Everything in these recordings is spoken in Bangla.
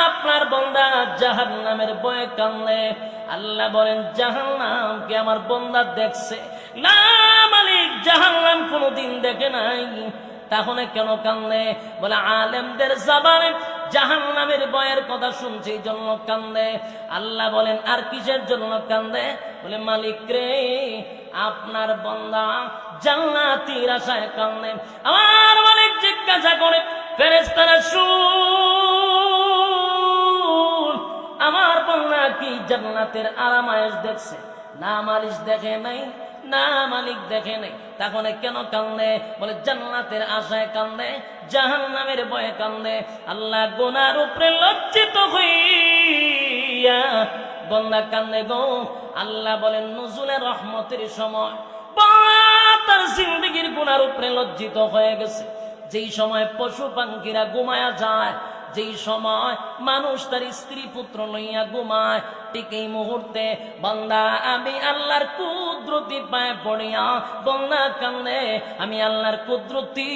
আপনার বন্দা জাহান নামের বয়ে কানলে আল্লাহ বলেন জাহান আমার বন্দা দেখছে? না মালিক জাহান নাম দেখে নাই। তাহলে কেন বলে, আলেমদের জাবানে জাহান নামের বয়ের কথা শুনছে জন্য কান্দে আল্লাহ বলেন, আর কিসের জন্য কান্দে বলে, মালিক রে, আপনার বন্দা জান্নাতির আশায় কান্দে আমার জিজ্ঞাসা করে ফেরেস্তারা শুন, আমার বন্দা কি জান্নাতের আরামায়েশ দেখছে? না মালিশ দেখে নাই, না মালিক দেখে নাই। তখন কেন কান্দে? বলে, জান্নাতের আশায় কান্দে জাহান নামের বয়ে কান্দে। আল্লাহ গোনার উপরে লজ্জিত হইয়া বন্দা কান্দে গো। আল্লাহ বলেন, নজুলের রহমতের সময় তার জিন্দগির গুনার উপরে লজ্জিত হয়ে গেছে। যেই সময় পশু পাখিরা ঘুমায়া যায়, যেই সময় মানুষ তার স্ত্রী পুত্র লইয়া ঘুমায়, ঠিক এই মুহূর্তে বন্দা, আমি আল্লাহর কুদরতি পায়ে পড়িয়া বন্দা কান্দে, আমি আল্লাহর কুদরতি,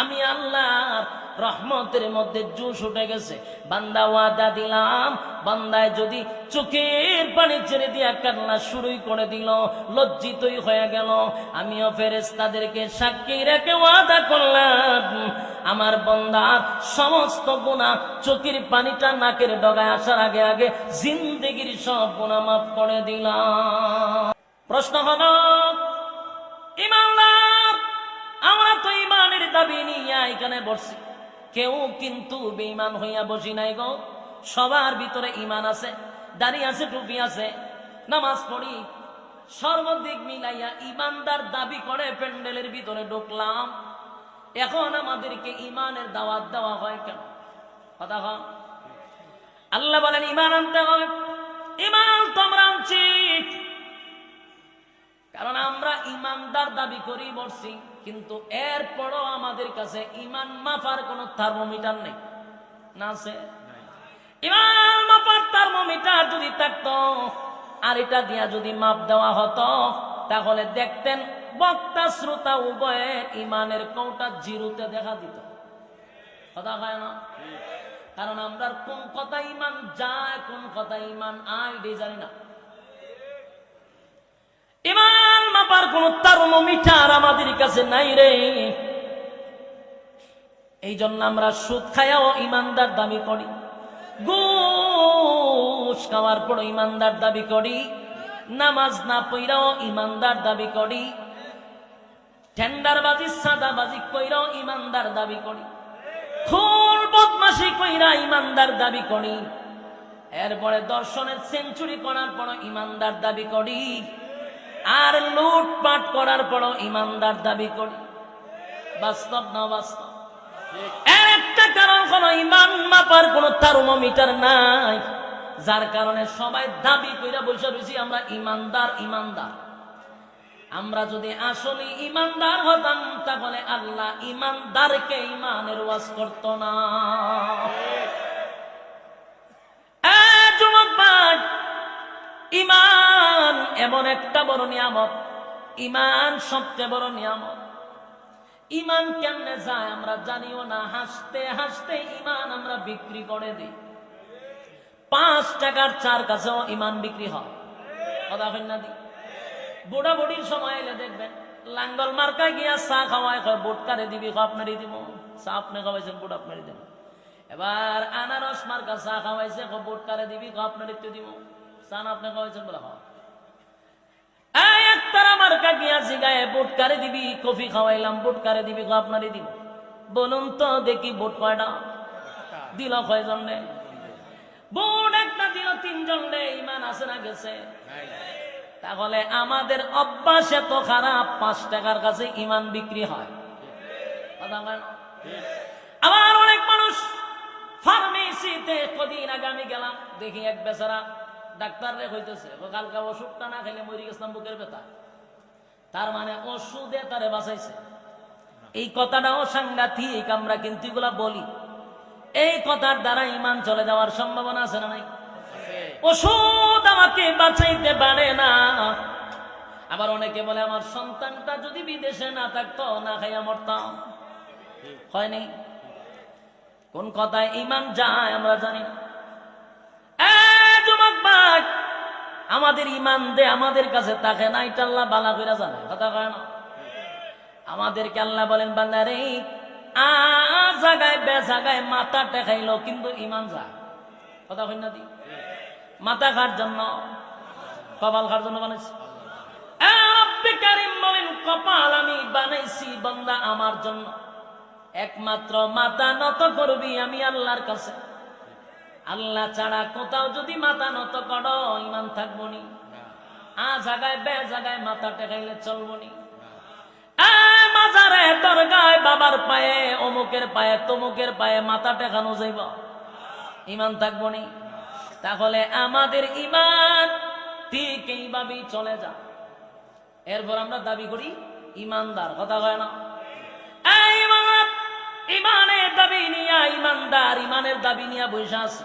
আমি আল্লাহর রহমতের মধ্যে জুস উঠে গেছে। বান্দা ওয়াদা দিলাম, বান্দায় যদি চোখের পানি ছেড়ে দিয়া কান্না শুরুই করে দিল, লজ্জিতই হয়ে গেল। আমিও ফেরেস্তাদেরকে সাক্ষী রেখে ওয়াদা করলাম, আমার বন্দার সমস্ত গুণা চোখের পানিটা নাকের ডগায় আসার আগে আগে জিন্দগির সব গুণা মাফ করে দিলাম। প্রশ্ন হলো, ইমানদার, আমরা তো ইমানের দাবি নিয়ে এখানে বসছি। কেউ কিন্তু বেঈমান হইয়া বসি নাই গো। সবার ভিতরে ইমান আছে, দাড়ি আছে, টুপি আছে, নামাজ পড়ি। সর্বদিক মিলাইয়া ইমানদার দাবি করে প্যান্ডেলের ভিতরে ঢুকলাম। এখন আমাদেরকে ইমানের দাওয়াত দেওয়া হয় কেন? কথা হয় আল্লাহ বলেন ইমান আনতে হবে। ইমান তোমরা আনছি। কারণ আমরা ইমানদার দাবি করি বসছি। কিন্তু এরপরও আমাদের কাছে ইমান মাফার কোন থার্মোমিটার নেই। না আছে? ইমান মাপার থার্মোমিটার যদি থাকতো, আর এটা দিয়া যদি মাপ দেওয়া হতো, তাহলে দেখতেন বক্তা, শ্রোতা উভয়ে ইমানের কৌটা জিরুতে দেখা দিত। কথা হয় না? কারণ আমরা কোন কথা ইমান যায়, কোন কথা ইমান এটাই জানি না। ইমান মাপার কোন থার্মোমিটার আমাদের কাছে নাই রে। এই জন্য আমরা সুদ খায়াও ইমানদার দাবি করি। গোস খাওয়ার পর ইমানদার দাবি করি। নামাজ না পইরাও ইমানদার দাবি করি। টেন্ডারবাজি, সাদাবাজি কইরাও ইমানদার দাবি করি। খুন বদমাসি কইরা ইমানদার দাবি করি। এরপরে দর্শনের সেঞ্চুরি করার পর ইমানদার দাবি করি। আর লুটপাট করার পরও ইমানদার দাবি করি। বাস্তব না বাস্তব? একটা কারণ কোন ইমান মাপার কোন থার্মোমিটার নাই, যার কারণে সবাই দাবি বসে রয়েছি আমরা ইমানদার ইমানদার। আমরা যদি আসলে ইমানদার হতাম, তাহলে আল্লাহ ইমানদারকে ইমানের ওয়াজ করত না। যুবক ইমান এমন একটা বড় নিয়ামত। ইমান সবচেয়ে বড় নিয়ামত। ইমান কেমনে যায় আমরা জানিও না। হাসতে হাসতে ইমান আমরা বিক্রি করে দিই। পাঁচ টাকার চার কাছেও ইমান বিক্রি হয়। কথা না দি? বুড়া বুড়ির সময় এলে দেখবেন, লাঙ্গল মার্কায় গিয়া চা খাওয়ায় কয় বুট কারে দিবি, কয়, আপনারই দিব। চা আপনি খাওয়াইছেন, বুট আপনারই দিব। এবার আনারস মার্কা চা খাওয়াইছে, কয় বুট কারে দিবি, কয়, আপনারই তো দিব। চা না আপনি খাওয়াইছেন বলে তো তাহলে আমাদের অভ্যাস এত খারাপ, পাঁচ টাকার কাছে ইমান বিক্রি হয়। আবার অনেক মানুষ ফার্মেসিতে কদিন আগে আমি গেলাম, দেখি এক বেচারা ডাক্তার রে হইতেছে কালকা ওষুধটা না খেলে মরি গেছিলাম বুকের ব্যথা। তার মানে ওষুধে তারে বাঁচাইছে। এই কথাটাও সাংঘাতিক, আমরা কিন্তু এগুলা বলি। এই কথার দ্বারা ইমান চলে যাওয়ার সম্ভাবনা আছে না নাই? ওষুধ আমাকে বাঁচাইতে পারে না। আবার অনেকে বলে, আমার সন্তানটা যদি বিদেশে না থাকতো, না খাইয়া মরতাম। হয়নি কোন কথায় ইমান যায় আমরা জানি না। ভাই, আমাদের ইমান দে আমাদের কাছে তাকে না এটা আল্লাহ বালা করে জানে কথা কয় না? আমাদেরকে আল্লাহ বলেন বান্দারে আ জায়গায় বে জায়গায় মাথা টেকাইলো কিন্তু ইমান যায়। কথা কই না দি? মাথা খার জন্য? কপাল খার জন্য বানাইছি? বলেন কপাল আমি বানাইছি বান্দা আমার জন্য। একমাত্র মাথা নত করবি আমি আল্লাহর কাছে। আল্লাহ ছাড়া কোথাও যদি মাথা নত করো ইমান থাকব নি। আ জায়গায় বে জায়গায় মাথা টেকাইলে চলবো নি। মাজারে দরগায় বাবার পায়ে অমুকের পায়ে তমুকের পায়ে মাথা টেকানো যাইব। ইমান থাকব নি। তাহলে আমাদের ইমান ঠিক এইভাবেই চলে যা। এরপর আমরা দাবি করি ইমানদার কথা কয় না? ইমানের দাবি নিয়া ইমানদার ইমানের দাবি নিয়া আছে।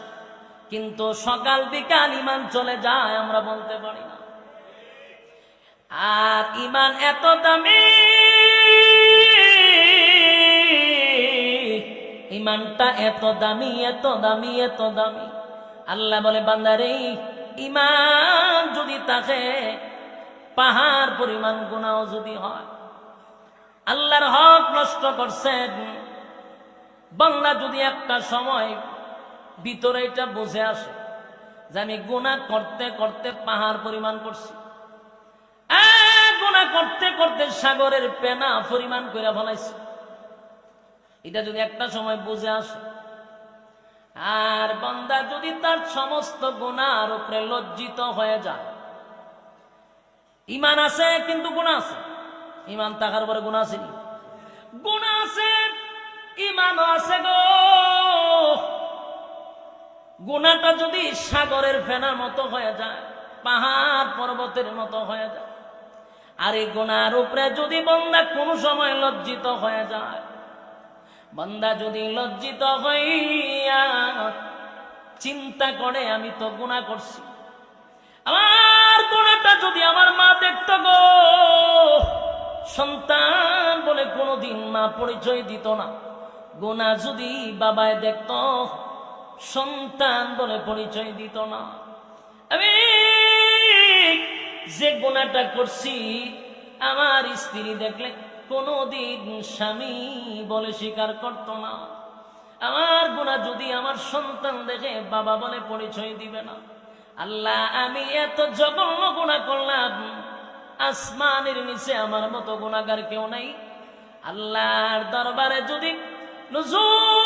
কিন্তু সকাল বিকাল ইমান চলে যায়, আমরা বলতে পারি না। আর ইমান এত দামি ইমানটা এত দামি এত দামি এত দামি। আল্লাহ বলে, বান্দারে ইমান যদি থাকে পাহাড় পরিমাণ গুণাও যদি হয়, আল্লাহর হক নষ্ট করছেন বাংলা যদি একটা সময় ভিতরে এটা বুঝে আসে যে আমি গুণা করতে করতে পাহাড় পরিমাণ করছি। গুনাহ করতে করতে সাগরের পেনা পরিমাণ করে ফলাইছি। এটা যদি একটা সময় বুঝে আসে। আর বান্দা যদি তার সমস্ত গুণার উপরে লজ্জিত হয়ে যায়। ইমান আছে কিন্তু গুণা আছে। ইমান থাকার পরে গুণা আছে গুণা আছে ইমানও আছে গো। গুণাটা যদি সাগরের ফেনার মতো হয়ে যায়, পাহাড় পর্বতের মতো হয়ে যায়, আর এই গুণার উপরে যদি বন্দা কোনো সময় লজ্জিত হয়ে যায়, বান্দা যদি লজ্জিত হইয়া চিন্তা করে, আমি তো গুণা করছি। আমার গুণাটা যদি আমার মা দেখত গো, সন্তান বলে কোনোদিন মা পরিচয় দিত না। গোনা যদি বাবায় দেখত সন্তান বলে পরিচয় দিত না। আমি যে গুণাটা করছি, আমার স্ত্রী দেখলে কোনোদিন স্বামী বলে স্বীকার করত না। আমার গুণা যদি আমার সন্তান দেখে বাবা বলে পরিচয় দিবে না। আল্লাহ, আমি এত জঘন্য গুণা করলাম, আসমানের নিচে আমার মতো গুণাগার কেউ নাই। আল্লাহর দরবারে যদি নজুলে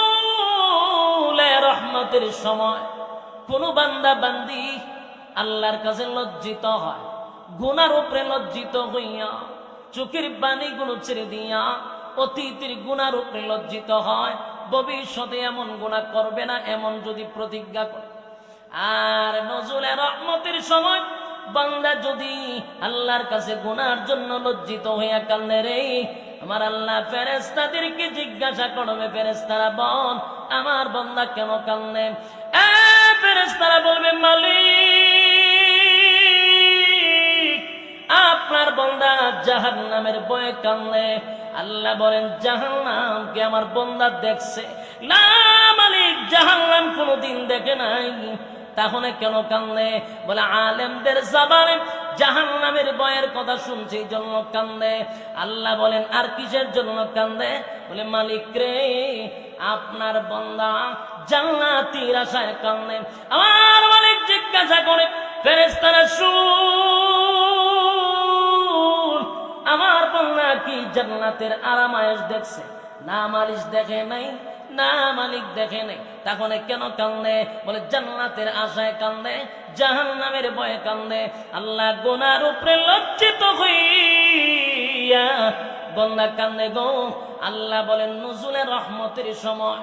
রহমতের সময় কোন বান্দা বান্দি আল্লাহর কাছে লজ্জিত হয়, গুনার উপরে লজ্জিত হইয়া, চোখের বাণী গুলো ছেড়ে দিয়া অতীতের গুনার উপরে লজ্জিত হয়, ভবিষ্যতে এমন গুণা করবে না, এমন যদি প্রতিজ্ঞা করে। আর নজরুলের রহমতের সময় বান্দা যদি আল্লাহর কাছে গুনার জন্য লজ্জিত হইয়া কান্দে রে, আমার আল্লাহ ফেরেস্তাদেরকে জিজ্ঞাসা করবে ফেরেস্তারা বল আমার বন্দা কেন কান্দে? ফেরেস্তারা বলবে, মালিক, আপনার বন্দা জাহান নামের বয়ে কান্দে। আল্লাহ বলেন জাহান নামকে আমার বন্দা দেখছে? না, মালিক জাহান নাম কোনোদিন দেখে নাই। তাহলে কেন কান্দে? বলে, আলেমদের জাবানে জাহান নামের বয়ের কথা শুনছি জন্য কান্দে। আল্লাহ বলেন, আর কিসের জন্য কান্দে? বলে, মালিক রে, আপনার বন্দা জান্নাতির আশায় কান্দে। আমার মালিক জিজ্ঞাসা করে ফেরেস্তারা শুন, আমার বন্দা কি জান্নাতের আরামায়েশ দেখছে? না মালিশ দেখে নাই, না মালিক দেখে নাই। তখন কেন কান্দে? বলে, জান্নাতের আশায় কান্দে জাহান নামের ভয়ে কান্দে। আল্লাহ গোনার উপরে লজ্জিত হইয়া বন্দা কান্দে গো। আল্লাহ বলেন, নজুলের রহমতের সময়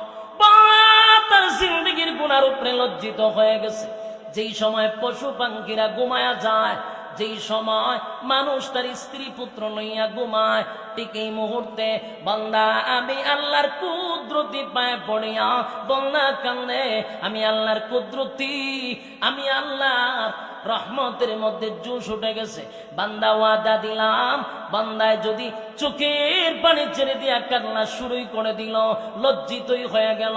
তার জিন্দগির গুনার উপরে লজ্জিত হয়ে গেছে। যেই সময় পশু পাখিরা ঘুমায়া যায়, যেই সময় মানুষ তার স্ত্রী পুত্র লইয়া ঘুমায় ঠিক এই মুহূর্তে, বন্দা, আমি আল্লাহর কুদরতি পায়ে পড়িয়া বন্দা কান্দে, আমি আল্লাহর কুদরতি, আমি আল্লাহর রহমতের মধ্যে জুস উঠে গেছে। বান্দা, ওয়াদা দিলাম, বান্দায় যদি চোখের পানি ছেড়ে দিয়া কান্না শুরুই করে দিল, লজ্জিতই হয়ে গেল।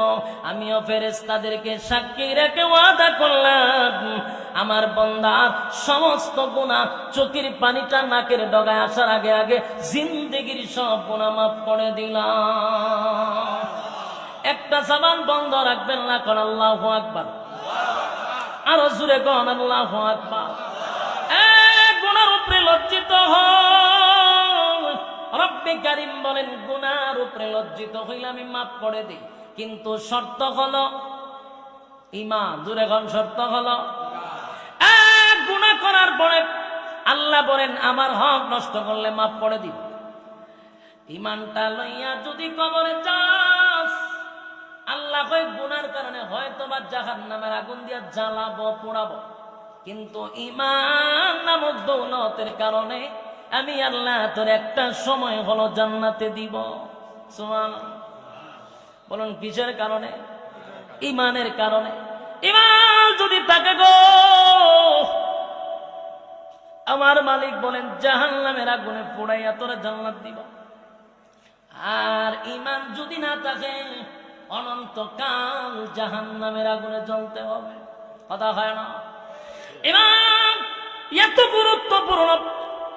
আমিও ফেরেস তাদেরকে সাক্ষী রেখে ওয়াদা করলাম, আমার বন্দার সমস্ত গুণা চোখের পানিটা নাকের ডগায় আসার আগে আগে জিন্দগির সব গুণা মাফ করে দিলাম। একটা সাবান বন্ধ রাখবেন না কর আল্লাহ আকবার। আরও জুড়ে কন, আল্লাহ আকবার। এ গুনার উপরে লজ্জিত রব্বে কারিম বলেন, গুনার উপরে লজ্জিত হইলে আমি মাফ করে দিই। কিন্তু শর্ত হলো ইমান জুড়ে কন, শর্ত হলো গুণা করার পরে আল্লাহ বলেন, আমার হক নষ্ট করলে মাফ করে দিব। ইমানটা লইয়া যদি কবরে চাস আল্লাহ কয়, গুনার কারণে হয়তো বা জাহান নামের আগুন দিয়া জ্বালাবো, পোড়াবো। কিন্তু ইমান নামক দৌলতের কারণে আমি আল্লাহ তোর একটা সময় হলো জান্নাতে দিব। বলুন, কিসের কারণে? ইমানের কারণে। ইমান যদি থাকে গো, আমার মালিক বলেন জাহান নামের আগুনে পোড়াইয়া তোরা জান্নাত দিব। আর ইমান যদি না থাকে, অনন্তকাল জাহান নামের আগুনে জ্বলতে হবে। কথা হয় না? ইমান এত গুরুত্বপূর্ণ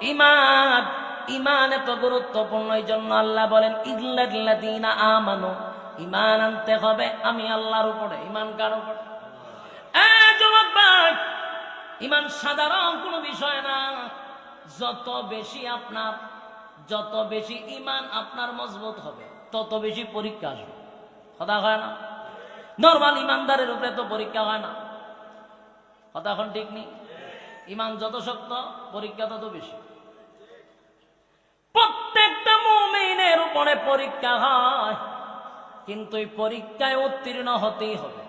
ইমান ইমান এত গুরুত্বপূর্ণ এই জন্য আল্লাহ বলেন ইল্লাদিনা আমানো ইমান আনতে হবে আমি আল্লাহর উপরে। ইমান কার উপরে? ইমান সাধারণ কোনো বিষয় না। যত বেশি আপনার যত বেশি ইমান আপনার মজবুত হবে, তত বেশি পরীক্ষা আসবে। কথা হয় না? নর্মাল ইমানদারের উপরে তো পরীক্ষা হয় না। কথা এখন ঠিক নেই? ইমান যত শক্ত, পরীক্ষা তত বেশি। প্রত্যেকটা মুমিনের উপরে পরীক্ষা হয়, কিন্তু এই পরীক্ষায় উত্তীর্ণ হতেই হবে।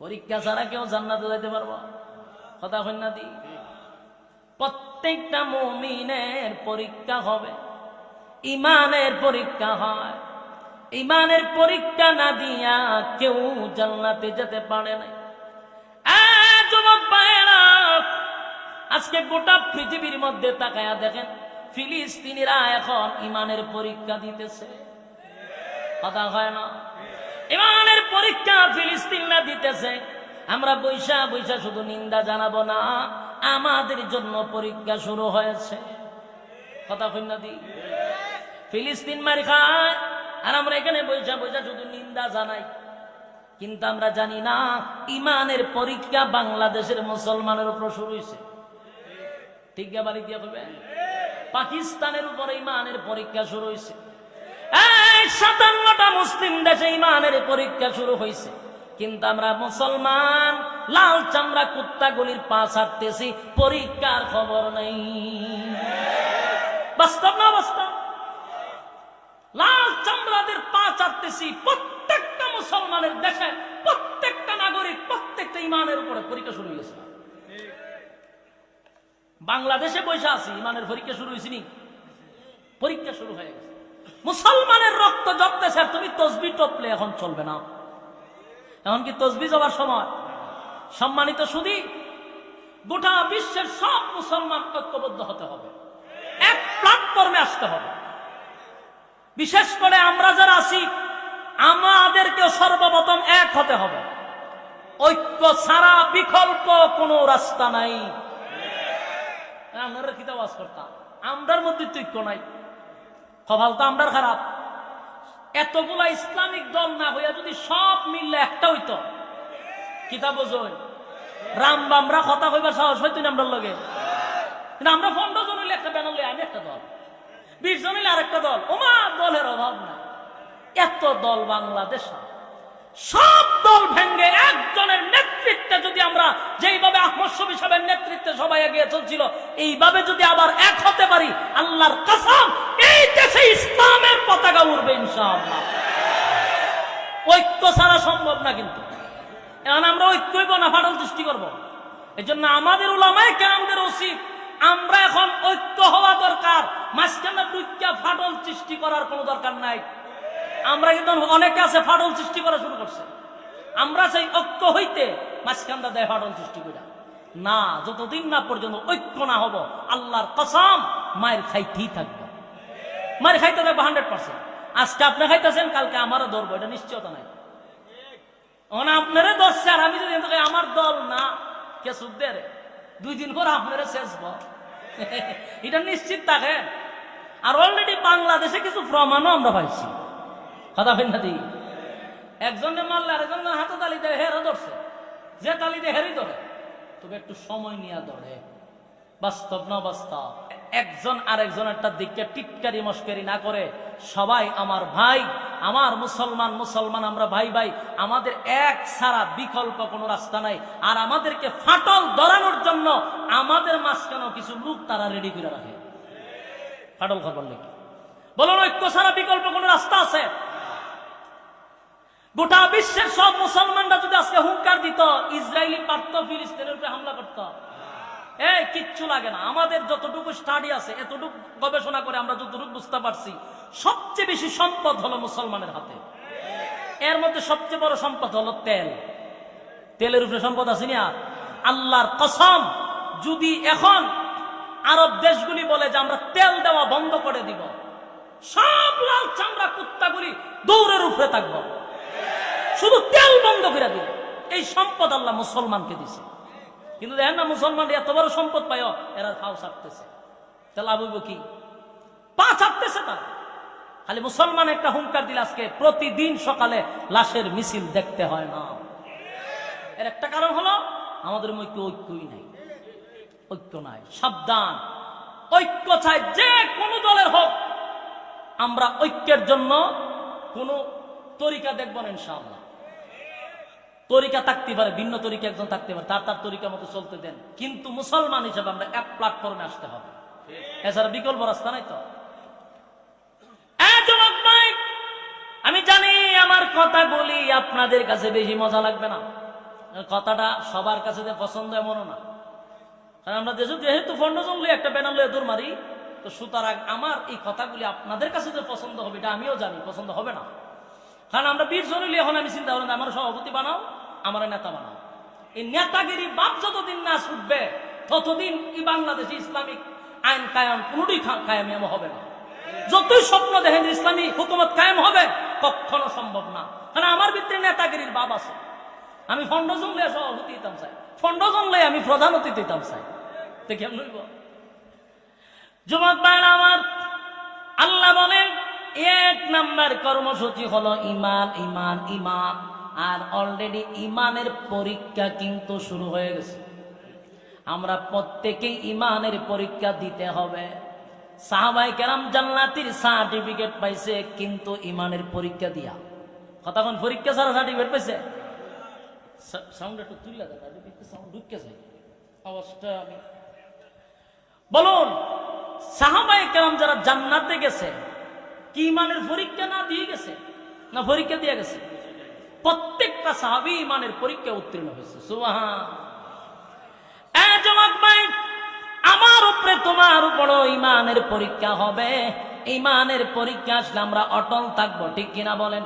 পরীক্ষা ছাড়া কেউ জান্নাতে যেতে পারব? কথা না দি? প্রত্যেকটা মমিনের পরীক্ষা হবে। ইমানের পরীক্ষা হয়। ইমানের পরীক্ষা না দিয়া কেউ জান্নাতে যেতে পারে না আজকে গোটা পৃথিবীর মধ্যে তাকায়া দেখেন, ফিলিস্তিনিরা এখন ইমানের পরীক্ষা দিতেছে। কথা হয় না? ইমানের পরীক্ষা ফিলিস্তিনরা দিতেছে। আমরা বৈশা বৈশা শুধু নিন্দা জানাব না। আমাদের জন্য পরীক্ষা শুরু হয়েছে। কথা কন্যা দি। ফিলিস্তিন মারি খায়, আর আমরা এখানে বৈশা বৈশা শুধু নিন্দা জানাই। কিন্তু আমরা জানি না, ইমানের পরীক্ষা বাংলাদেশের মুসলমানের উপর শুরু হয়েছে ঠিক বাড়ি দিয়ে হবে পাকিস্তানের উপরে ইমানের পরীক্ষা শুরু হয়েছে সাতান্নটা মুসলিম দেশে ইমানের পরীক্ষা শুরু হয়েছে কিন্তু আমরা মুসলমান, লাল চামড়া কুত্তাগুলির পা ছাড়তেছি পরীক্ষার খবর নেই। বাস্তব না বাস্তব? লাল চামড়াদের পা চাটতেছি প্রত্যেকটা মুসলমানের দেশে, প্রত্যেকটা নাগরিক, প্রত্যেকটা ইমানের উপরে পরীক্ষা শুরু হয়েছে বাংলাদেশে বসে আছি, ইমানের পরীক্ষা শুরু হয়েছে নি? পরীক্ষা শুরু হয়ে গেছে। মুসলমানের রক্ত জপতেছে তুমি তসবি টপলে, এখন চলবে না। এখন কি তসবি যাওয়ার সময়। সম্মানিত শুধু গোটা বিশ্বের সব মুসলমান ঐক্যবদ্ধ হতে হবে। এক প্ল্যাটফর্মে আসতে হবে। বিশেষ করে আমরা যারা আছি আমাদেরকে সর্বপ্রথম এক হতে হবে। ঐক্য ছাড়া বিকল্প কোনো রাস্তা নাই। আমরা কি আওয়াজ করতাম। আমরার মধ্যে তো ঐক্য নাই। কপাল তো আমরার খারাপ। এতগুলা ইসলামিক দল না হইয়া যদি সব মিললে একটা হইতো। কিতাব রাম বামরা কথা কইবার সাহস হইতো না আমরার লগে। কিন্তু আমরা পনেরো জন হইলে একটা ব্যানার লই আমি একটা দল। বিশ জন হইলে আরেকটা দল। ওমা, দলের অভাব না। এত দল বাংলাদেশ। সব দল ভেঙ্গে একজনের নেতৃত্বে যদি আমরা যেইভাবে আহমদ সাহেবের নেতৃত্বে সবাই এগিয়ে চলছিল, এইভাবে যদি আবার এক হতে পারি, আল্লাহর কাসাম এই দেশে ইসলামের পতাকা উঠবে ইনশাআল্লাহ। ঐক্য ছাড়া সম্ভব না কিন্তু। এখন আমরা ঐক্যই না, ফাটল সৃষ্টি করব। এই জন্য আমাদের ওলামায় কেরামদের উচিত আমরা এখন ঐক্য হওয়া দরকার, মাঝখানে দুইটা ফাটল সৃষ্টি করার কোনো দরকার নাই। আমরা কিন্তু অনেকে আছে ফাটল সৃষ্টি করা শুরু করছে। আমরা সেই ঐক্য হইতে মাঝখানটা দেয় ফাটল সৃষ্টি করে না, যতদিন না পর্যন্ত ঐক্য না হব, আল্লাহর কসম মায়ের খাইতেই থাকব। মায়ের খাইতে থাকব হান্ড্রেড পার্সেন্ট আজকে আপনি খাইতেছেন, কালকে আমারও ধরবো, এটা নিশ্চয়তা নাই। মানে আপনারে ধরছে আর আমি যদি আমার দল না, কে সুখ দে রে? দুই দিন পর আপনারে শেষ এটা নিশ্চিত থাকে। আর অলরেডি বাংলাদেশে কিছু প্রমাণও আমরা পাইছি। কথা ভিন্নাদি একজনে মারলে আরেকজনের হাতে তালি দেয় ধরছে। যে তালি দেয় হেরই ধরে। তবে একটু সময় নিয়ে ধরে। বাস্তব না বাস্তব? একজন আরেকজনেরটার দিককে টিটকারি মস্কারি না করে সবাই আমার ভাই, আমার মুসলমান মুসলমান আমরা ভাই ভাই, আমাদের এক সারা বিকল্প কোনো রাস্তা নাই। আর আমাদেরকে ফাটল ধরানোর জন্য আমাদের মাঝখানেও কিছু লোক তারা রেডি করে রাখে। ফাটল খবর লেগে বলুন, ঐক্য সারা বিকল্প কোনো রাস্তা আছে? গোটা বিশ্বের সব মুসলমানরা যদি আজকে হুঙ্কার দিত, ইসরায়েলি পারত ফিলিস্তিনের উপরে হামলা করত। এই, কিচ্ছু লাগে না। আমাদের যতটুকু স্টাডি আছে, এতটুকু গবেষণা করে আমরা যতটুকু বুঝতে পারছি, সবচেয়ে বেশি সম্পদ হলো মুসলমানের হাতে। এর মধ্যে সবচেয়ে বড় সম্পদ হলো তেল। তেলের উপরে সম্পদ আছে না? আল্লাহর কসম, যদি এখন আরব দেশগুলি বলে যে আমরা তেল দেওয়া বন্ধ করে দিব, সব লাল চামড়া কুত্তাগুলি দৌড়ের উপরে থাকব। শুধু তেল বন্ধ করে দিল এই সম্পদ আল্লাহ মুসলমানকে দিছে। কিন্তু দেখেন না মুসলমান এত বড় সম্পদ পায় এরা খাও ছাড়তেছে। তাহলে হইব কি? পা ছাড়তেছে তারা। খালি মুসলমান একটা হুঙ্কার দিল আজকে, প্রতিদিন সকালে লাশের মিছিল দেখতে হয় না। এর একটা কারণ হলো, আমাদের মধ্যে ঐক্যই নাই। ঐক্য নাই, সাবধান। ঐক্য চাই যে কোনো দলের হোক। আমরা ঐক্যের জন্য কোন তরিকা দেখব না, ইনশাআল্লাহ। তরিকা থাকতে পারে, ভিন্ন তরিকা একজন থাকতে পারে, তার তার তরিকা মতো চলতে দেন। কিন্তু মুসলমান হিসেবে আমরা এক প্ল্যাটফর্মে আসতে হবে। এছাড়া বিকল্প রাস্তা নাই তো? আমি জানি, আমার কথা বলি, আপনাদের কাছে বেশি মজা লাগবে না। কথাটা সবার কাছে পছন্দ এমনও না। কারণ আমরা যেহেতু ফন্ডজন লই একটা ব্যানার লয়ে দৌড় মারি, তো সুতরাং আমার এই কথাগুলি আপনাদের কাছে যে পছন্দ হবে, এটা আমিও জানি, পছন্দ হবে না। কারণ আমরা বীর জনিলে এখন আমি চিন্তা করলাম আমার সভাপতি বানাও। আমার নেতা বানাও। এই নেতাগিরি বাপ যতদিন না ছুটবে, ততদিন এই বাংলাদেশে ইসলামিক আইন কায়াম কোনটি কায়াম হবে না। যতই স্বপ্ন দেখেন ইসলামী হুকুমত কায়েম হবে, কখনো সম্ভব না। কারণ আমার ভিতরে নেতাগিরির বাপ আছে। আমি ফন্ড জংলে সভাপতি হইতাম, চাই। ফন্ড জংলে আমি প্রধান অতিথি চাই। কেমন হইব? যুবক ভাইরা আমার, আল্লাহ বলেন, এক নাম্বার কর্মসূচি হলো ইমান ইমান ইমান আর অলরেডি ইমানের পরীক্ষা কিন্তু শুরু হয়ে গেছে। আমরা প্রত্যেকেই ইমানের পরীক্ষা দিতে হবে। সাহাবাই কেরাম জান্নাতির সার্টিফিকেট পাইছে, কিন্তু ইমানের পরীক্ষা দিয়া। কতক্ষণ পরীক্ষা ছাড়া সার্টিফিকেট পাইছে? সাউন্ড একটু সাউন্ড আওয়াজটা আমি বলুন সাহাবাই কেরাম যারা জান্নাতে গেছে, কি ইমানের পরীক্ষা না দিয়ে গেছে? না পরীক্ষা দিয়ে গেছে? প্রত্যেকটা সাহাবি ইমানের পরীক্ষা উত্তীর্ণ হয়েছে। আমার উপরে তোমার উপর ইমানের পরীক্ষা হবে। ইমানের পরীক্ষা আসলে আমরা অটল থাকব, ঠিক কিনা বলেন?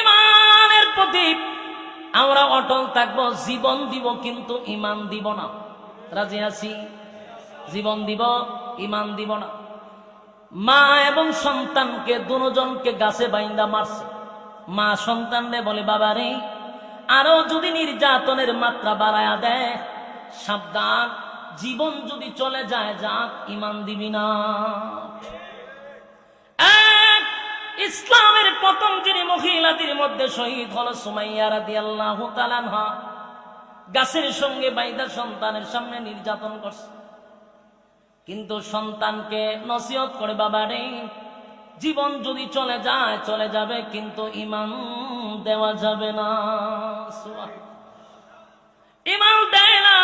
ইমানের প্রতি আমরা অটল থাকব, জীবন দিব কিন্তু ইমান দিব না। রাজি আছি? জীবন দিব ইমান দিব না। মা এবং সন্তানকে, দুজনকে গাছে বাইন্দা মারছে। মা সন্তানরে বলে বাবা রে আরও যদি নির্যাতনের মাত্রা বাড়ায়া দেয় সাবধান, জীবন যদি চলে যায়, যাক, ইমান দিবি না। এক, ইসলামের প্রথম যিনি মহিলাদের মধ্যে শহীদ হল সুমাইয়া রাদি আল্লাহ গাছের সঙ্গে বাইদা সন্তানের সামনে নির্যাতন করছে। কিন্তু সন্তানকে নসিহত করে বাবা রে জীবন যদি চলে যায়, চলে যাবে, কিন্তু ইমান দেওয়া যাবে না। ইমান দেয় না।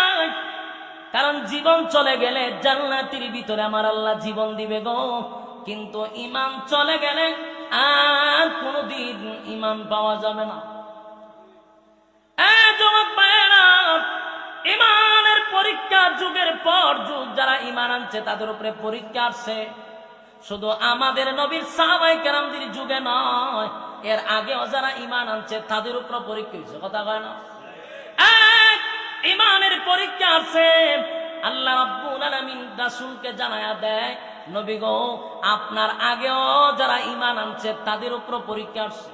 কারণ জীবন চলে গেলে জান্নাতির ভিতরে আমার আল্লাহ জীবন দিবে গো। কিন্তু ইমান চলে গেলে আর কোনদিন ইমান পাওয়া যাবে না। ইমানের পরীক্ষা যুগের পর যুগ যারা ইমান আনছে, তাদের উপরে পরীক্ষা আসছে। শুধু আমাদের নবীর সাহাবাই কেরামদের যুগে নয়, এর আগেও যারা ইমান আনছে তাদের উপর পরীক্ষা হয়েছে, কথা কয় না? ইমানের পরীক্ষা আছে। আল্লাহ রাব্বুল আলামিন রাসূলকে জানায়া দেয়, নবী গো, আপনার আগেও যারা ইমান আনছে তাদের উপর পরীক্ষা আসছে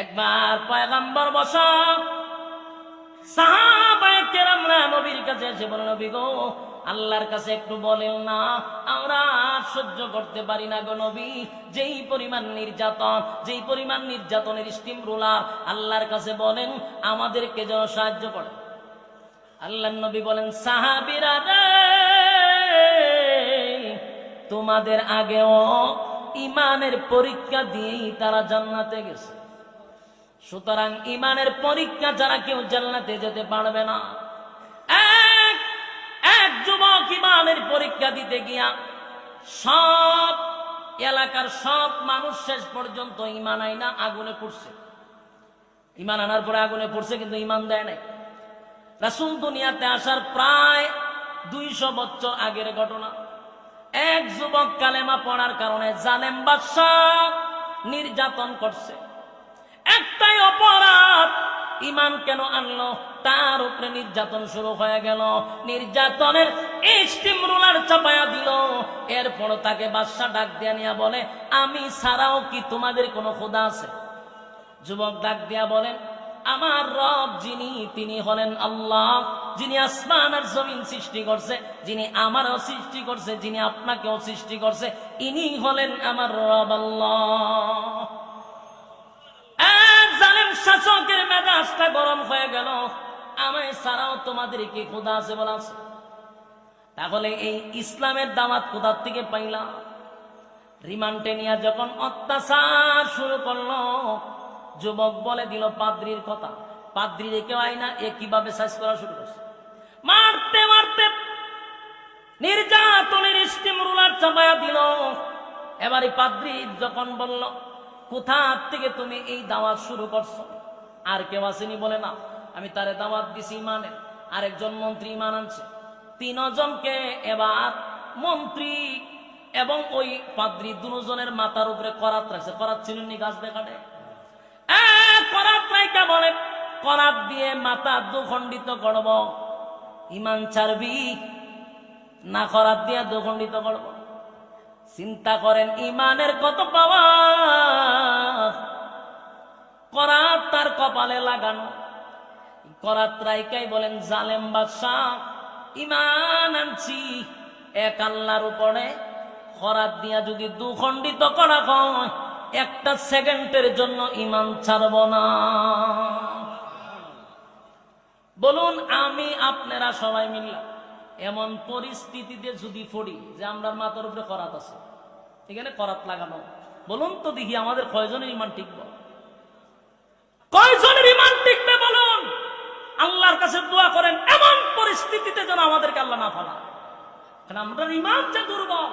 একবার পয়গাম্বর বসা, সাহাবায়ে কেরামরা নবীর কাছে এসে বলে, নবী গো আল্লাহর কাছে একটু বলেন না, আমরা আর সহ্য করতে পারি না গো নবী। যেই পরিমাণ নির্যাতন, যেই পরিমাণ নির্যাতনের স্টিম রোলার আল্লাহর কাছে বলেন, আমাদেরকে যেন সাহায্য করে। আল্লাহ নবী বলেন, সাহাবিরা তোমাদের আগেও ইমানের পরীক্ষা দিয়েই তারা জান্নাতে গেছে। সুতরাং ইমানের পরীক্ষা যারা কেউ জান্নাতে যেতে পারবে না। যুবক ইমানের পরীক্ষা দিতে গিয়া সব এলাকার সব মানুষ শেষ পর্যন্ত ইমান আইনা আগুনে পড়ছে। ইমান আনার পরে আগুনে পড়ছে, কিন্তু ইমান দেয় নাই। রাসুল দুনিয়াতে আসার প্রায় দুইশো বছর আগের ঘটনা। এক যুবক কালেমা পড়ার কারণে জালেম বাদশাহ নির্যাতন করছে। একটাই অপরাধ ইমান কেন আনলো? তার উপরে নির্যাতন শুরু হয়ে গেল। নির্যাতনের স্টিম রোলার চাপায়া দিল। এরপর তাকে বাদশা ডাক দিয়া নিয়া বলে, আমি ছাড়াও কি তোমাদের কোনো খোদা আছে? যুবক ডাক দিয়া বলেন আমার রব যিনি, তিনি হলেন আল্লাহ, যিনি আসমান আর জমিন সৃষ্টি করছে, যিনি আমারও সৃষ্টি করছে, যিনি আপনাকেও সৃষ্টি করছে, ইনি হলেন আমার রব আল্লাহ। শাসকের মেজাজটা গরম হয়ে গেল। আমায় ছাড়াও তোমাদের কি খোদা আছে বলা? আছে তাহলে এই ইসলামের দামাত কোথার থেকে পাইলাম রিমান্ডে নিয়ে যখন অত্যাচার শুরু করল, যুবক বলে দিল পাদ্রির কথা। পাদ্রি কেউ আইনা এ কীভাবে সাইজ করা শুরু করছে? মারতে মারতে নির্যাতনের স্টিম রুলার চাপায়া দিল। এবারে পাদ্রি যখন বলল কোথা থেকে তুমি এই দাওয়াত শুরু করছ? আর কেউ আসেনি বলে না। আমি তারে দাওয়াত দিছি ইমানের। আরেকজন মন্ত্রী ইমান আনছে। তিনজনকে এবার মন্ত্রী এবং ওই পাদ্রি দুজনের মাথার উপরে করাত রাখছে। করাত ছিলেন নি গাছ দেখাটে করাত বলে, করাত দিয়ে মাথা দুখণ্ডিত করব। ইমান ছাড়বি? না, করাত দিয়ে দুখণ্ডিত করব। চিন্তা করেন ইমানের কত পাওয়া? করাত তার কপালে লাগানো। করাত রাইকাই বলেন, জালেম বাদশাহ ইমান আনছি। এক আল্লাহর উপরে খরাত দিয়া যদি দুখণ্ডিত করা হয়, একটা সেকেন্ডের জন্য ইমান ছাড়ব না। বলুন, আমি আপনারা সবাই মিললাম এমন পরিস্থিতিতে যদি পড়ি যে আমরা মাথার উপরে করাত আছে এখানে করাত লাগানো। বলুন তো দেখি আমাদের কয়জনের ইমান টিকব কয়জনের ইমান টিকবে বলুন? আল্লাহর কাছে দোয়া করেন, এমন পরিস্থিতিতে যেন আমাদেরকে আল্লাহ না ফেলা কারণ আমরা ইমান যে দুর্বল,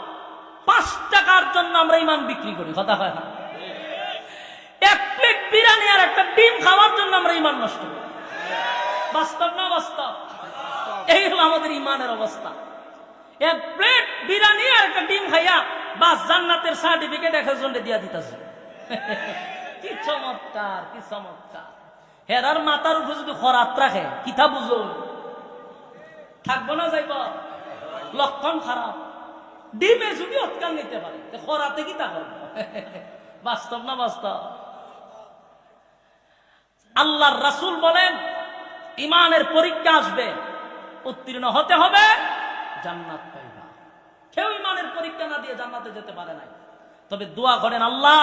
পাঁচ টাকার জন্য আমরা ইমান বিক্রি করি, কথা হয় না? এক প্লেট বিরিয়ানি আর একটা ডিম খাওয়ার জন্য আমরা ইমান নষ্ট করি। বাস্তব না বাস্তব? এই হলো আমাদের ইমানের অবস্থা। এক প্লেট বিরিয়ানি আর একটা ডিম খাইয়া বাস জান্নাতের সার্টিফিকেট একের জন্য দিয়া দিতেছে। কি চমৎকার কি চমৎকার। হেরার মাথার উপরে যদি খরাত রাখে, কিতা বুঝো? থাকব না যাইব? লক্ষণ খারাপ। ডিমে যদি অৎকাল নিতে পারে খরাতে কি তা হবে? বাস্তব না বাস্তব? আল্লাহর রাসূল বলেন ইমানের পরীক্ষা আসবে। উত্তীর্ণ হতে হবে, জান্নাত পাইবা। কেউ ইমানের পরীক্ষা না দিয়ে জান্নাতে যেতে পারে নাই। তবে দোয়া করেন, আল্লাহ